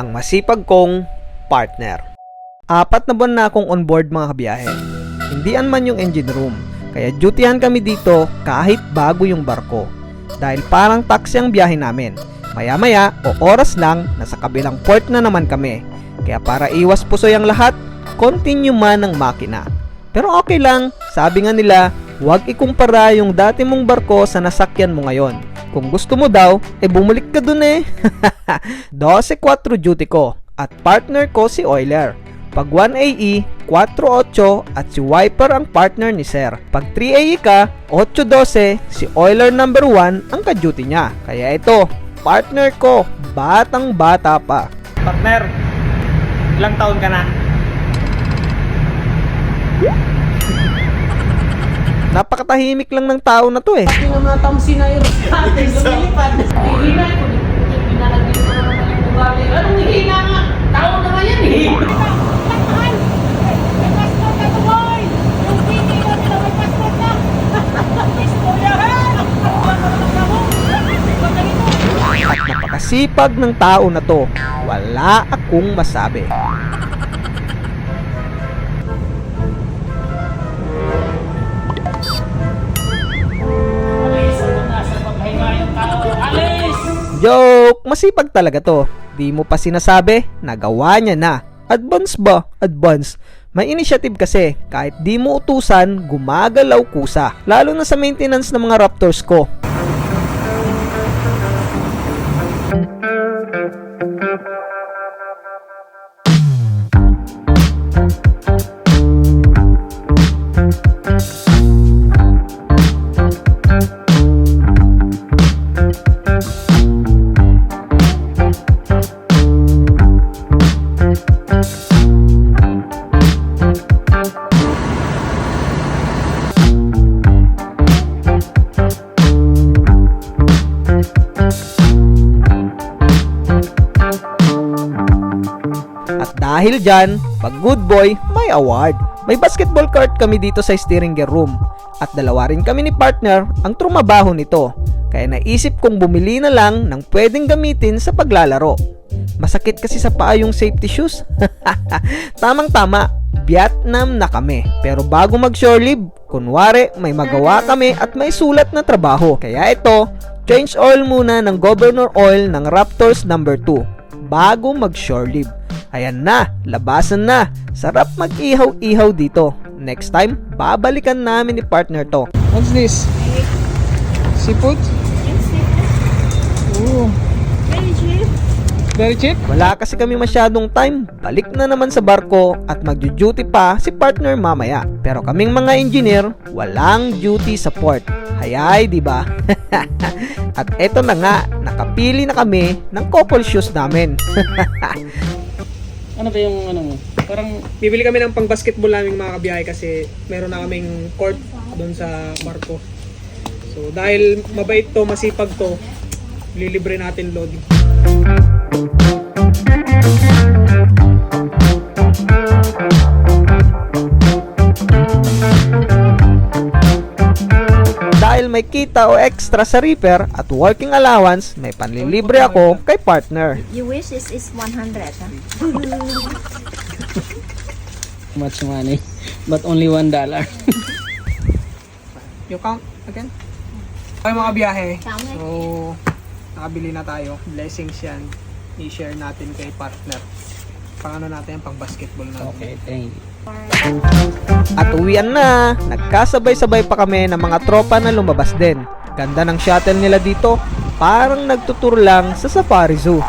ang masipag kong partner. Apat na buwan na akong on board mga kabiyahe. Hindi man yung engine room, kaya dutyhan kami dito kahit bago yung barko. Dahil parang taxi ang biyahe namin. Maya-maya o oras lang, nasa kabilang port na naman kami. Kaya para iwas pusoy ang lahat, continue man ang makina. Pero okay lang, sabi nga nila, huwag ikumpara yung dati mong barko sa nasakyan mo ngayon. Kung gusto mo daw, eh bumalik ka dun eh. 12-4 duty ko at partner ko si Euler. Pag 1AE, 4-8 at si Wiper ang partner ni Sir. Pag 3AE ka, 8-12, si Euler number 1 ang ka-duty niya. Kaya ito, partner ko, batang bata pa. Partner, ilang taon ka na? Napakatahimik lang ng tao na to eh. Yung mga tamsin na yung atin, lumilipad. Hihina ko. Pinalagyan ko naman yung bugari. Anong hihina nga? Tao na nga yan eh. At napakasipag ng tao na to. Wala akong masabi. Joke! Masipag talaga to. Di mo pa sinasabi, nagawa niya na. Advance ba? Advance. May initiative kasi, kahit di mo utusan, gumagalaw kusa. Lalo na sa maintenance ng mga Raptors ko. At dahil dyan, pag good boy, may award. May basketball court kami dito sa steering gear room. At dalawa rin kami ni partner ang trumabaho nito. Kaya naisip kong bumili na lang ng pwedeng gamitin sa paglalaro. Masakit kasi sa paa yung safety shoes. Tamang-tama, Vietnam na kami. Pero bago mag shore leave, kunwari may magawa kami at may sulat na trabaho. Kaya ito, change oil muna ng governor oil ng Raptors number 2 bago mag shore leave. Ayan na, labasan na. Sarap mag-ihaw-ihaw dito. Next time, babalikan namin ni partner to. What's this? Seafood? Very cheap? Wala kasi kami masyadong time. Balik na naman sa barko at magjo-duty pa si partner mamaya. Pero kaming mga engineer, walang duty sa port. Hayay, di ba? at eto na nga, nakapili na kami ng couple shoes namin. Ano ba yung ano mo? Parang Bibili kami ng pang-basketball naming mga kabiyahe kasi meron na kaming court doon sa barko. So dahil mabait to, masipag to, lilibre natin load. Kita o extra sa reaper at working allowance, may panlilibre ako kay partner. You wish is is 100. Huh? much money. But only one dollar. You count again? Ay mga biyahe. So, nakabili na tayo. Blessings yan. I-share natin kay partner. Pang ano natin pang basketball natin. Okay, thank you. At uwian na. Nagkasabay-sabay pa kami ng mga tropa na lumabas din. Ganda ng shuttle nila dito. Parang nagtutur lang sa safari zoo.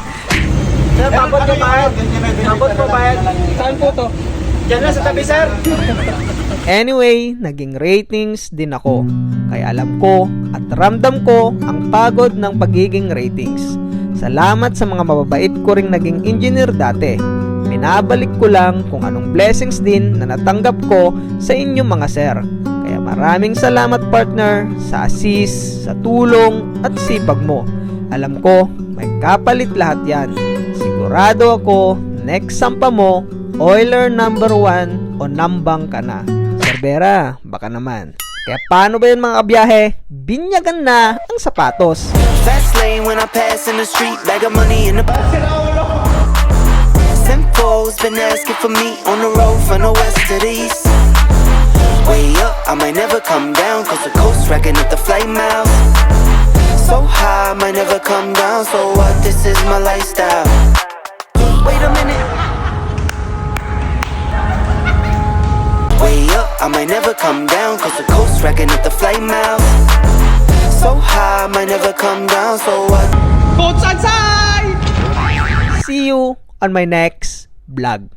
sir, pabot ko bayad. Pabot ko bayad. Saan po to? Diyan na sa tabi, sir. Anyway, naging ratings din ako. Kaya alam ko at ramdam ko ang pagod ng pagiging ratings. Salamat sa mga mababait ko ring naging engineer dati. Binabalik ko lang kung anong blessings din na natanggap ko sa inyong mga sir. Kaya maraming salamat partner sa assist, sa tulong at sipag mo. Alam ko, may kapalit lahat yan. Sigurado ako, next sampa mo, Oiler number 1 o nambang ka na. Cerbera, baka naman. Kaya paano ba yun mga kabiyahe? Binyagan na ang sapatos. Fast lane when I pass in the street, bag of money in the hoes been asking for me on the road from the west to the east. Way up, I might never come down, cause the coast racking up the flight miles. So high, I might never come down, so what? This is my lifestyle. Might never come down, cause the coast racking up the flight miles. So high, might never come down, so what? See you on my next vlog.